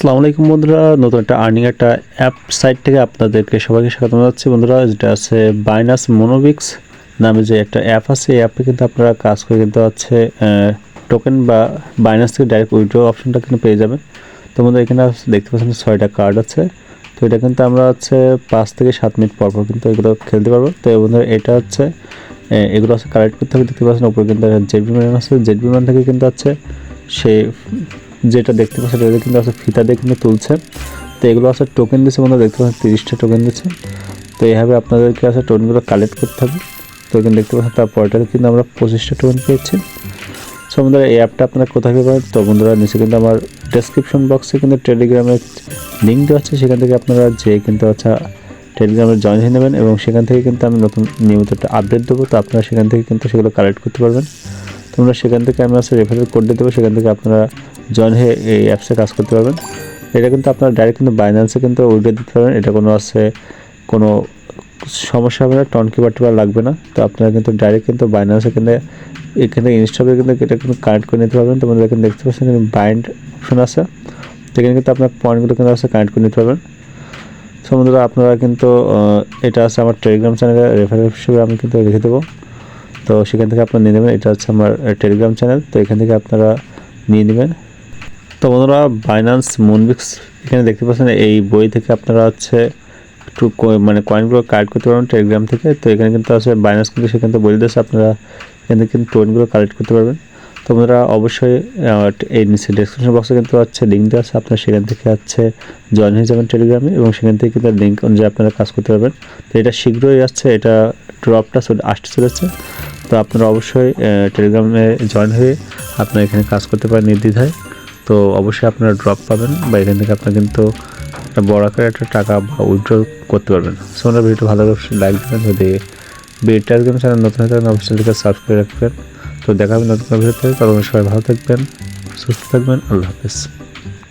আসসালামু আলাইকুম বন্ধুরা, নতুন একটা আর্নিং একটা অ্যাপ সাইট থেকে আপনাদেরকে সবাইকে স্বাগত জানাচ্ছি বন্ধুরা, যেটা আছে বাইনাস মোনোবিক্স নামে যে একটা অ্যাপ আছে, এই অ্যাপে কিন্তু আপনারা কাজ করে কিন্তু আছে টোকেন বা বাইনাস থেকে ডাইরেক্ট উইড্রো অপশনটা কিন্তু পেয়ে যাবেন। তো বন্ধুরা, এখানে দেখতে পাচ্ছেন ছয়টা কার্ড আছে। তো এটা কিন্তু আমরা হচ্ছে পাঁচ থেকে সাত মিনিট পর পর কিন্তু এগুলো খেলতে পারব। তো বন্ধুরা, এটা হচ্ছে এগুলো আছে কালেক্ট করতে হবে। দেখতে পাচ্ছেন, উপরে কিন্তু জেড বিমান আছে। জেড বিমান থেকে কিন্তু আছে সে যেটা দেখতে পাচ্ছেন এটা কিন্তু আছে ফিতা দিয়ে কিন্তু তুলছে। তো এগুলো আছে টোকেন দিচ্ছে বন্ধুরা, দেখতে পাচ্ছেন তিরিশটা টোকেন দিচ্ছে তো এইভাবে আপনাদেরকে আছে টোকেনগুলো কালেক্ট করতে হবে। তো এখানে দেখতে পাচ্ছেন, তার তারপরটাতে কিন্তু আমরা পঁচিশটা টোকেন পেয়েছি। সো বন্ধুরা, এই অ্যাপটা আপনারা কোথায় পাবেন? তো বন্ধুরা, নিচে কিন্তু আমার ডেসক্রিপশন বক্সে কিন্তু টেলিগ্রামের লিঙ্ক দেওয়া আছে। সেখান থেকে আপনারা যে কিন্তু আচ্ছা টেলিগ্রামে জয়েন হয়ে নেবেন এবং সেখান থেকে কিন্তু আমি নতুন নিয়মিত একটা আপডেট দেবো। তো আপনারা সেখান থেকে কিন্তু সেগুলো কালেক্ট করতে পারবেন। তোমরা সেখান থেকে আমি আছে রেফারেল কোড দিয়ে দেবো। সেখান থেকে আপনারা জয়েন হয়ে এই অ্যাপসে কাজ করতে পারবেন। এটা কিন্তু আপনারা ডাইরেক্ট কিন্তু বাইন্যান্সে কিন্তু উইড্রো দিতে পারবেন। এটা কোনো আছে, কোনো সমস্যা হবে না টন কিবার টিবার লাগবে না। তো আপনারা কিন্তু ডাইরেক্ট কিন্তু বাইন্যান্সে কিন্তু এখানে ইনস্টলে কিন্তু এটা কিন্তু কানেক্ট করে নিতে পারবেন। তোমাদের এখানে দেখতে পাচ্ছেন এখানে বাইন্ড অপশন আছে। সেখানে কিন্তু আপনার পয়েন্টগুলো কিন্তু আছে কানেক্ট করে নিতে পারবেন। বন্ধুরা, আপনারা কিন্তু এটা আছে আমার টেলিগ্রাম চ্যানেলে রেফারেন্স হিসেবে আমি কিন্তু রেখে দেবো। তো সেখান থেকে আপনারা নিয়ে নেবেন। এটা হচ্ছে আমার টেলিগ্রাম চ্যানেল তো এখান থেকে আপনারা নিয়ে নেবেন। তো বন্ধুরা বাইন্যান্স মুনবিক্স এখানে দেখতে পাচ্ছেন এই বই থেকে আপনারা হচ্ছে একটু মানে কয়েনগুলো কালেক্ট করতে পারবেন টেলিগ্রাম থেকে। তো এখানে কিন্তু আছে বাইন্যান্স কিন্তু সেখান থেকে বলে দিয়েছে, আপনারা এখান কিন্তু টোয়েনগুলো কালেক্ট করতে পারবেন। তো আপনারা অবশ্যই এই নিচে ডেসক্রিপশন বক্সে কিন্তু আছে লিঙ্ক দেওয়া আছে, আপনারা সেখান থেকে হচ্ছে জয়েন হয়ে যাবেন টেলিগ্রামে এবং সেখান থেকে কিন্তু লিঙ্ক অনুযায়ী আপনারা কাজ করতে পারবেন। তো এটা শীঘ্রই আসছে, এটা ড্রপটা আসতে চলেছে। তো আপনারা অবশ্যই টেলিগ্রামে জয়েন হয়ে আপনারা এখানে কাজ করতে পারেন নির্দ্বিধায়। তো অবশ্যই আপনারা ড্রপ পাবেন বা এখান থেকে আপনারা কিন্তু একটা বড় আকারে একটা টাকা বা উইথড্র করতে পারবেন। সো আমরা ভিডিওটা ভালো করে লাইক দেবেন, যদি ভিডিওটার জন্য চ্যানেল নতুন হয়ে থাকেন অবশ্যই সাবস্ক্রাইব রাখবেন। তো দেখা হবে নতুন ভিডিওতে তখন সবাই ভালো থাকবেন, সুস্থ থাকবেন, আল্লাহ হাফেজ।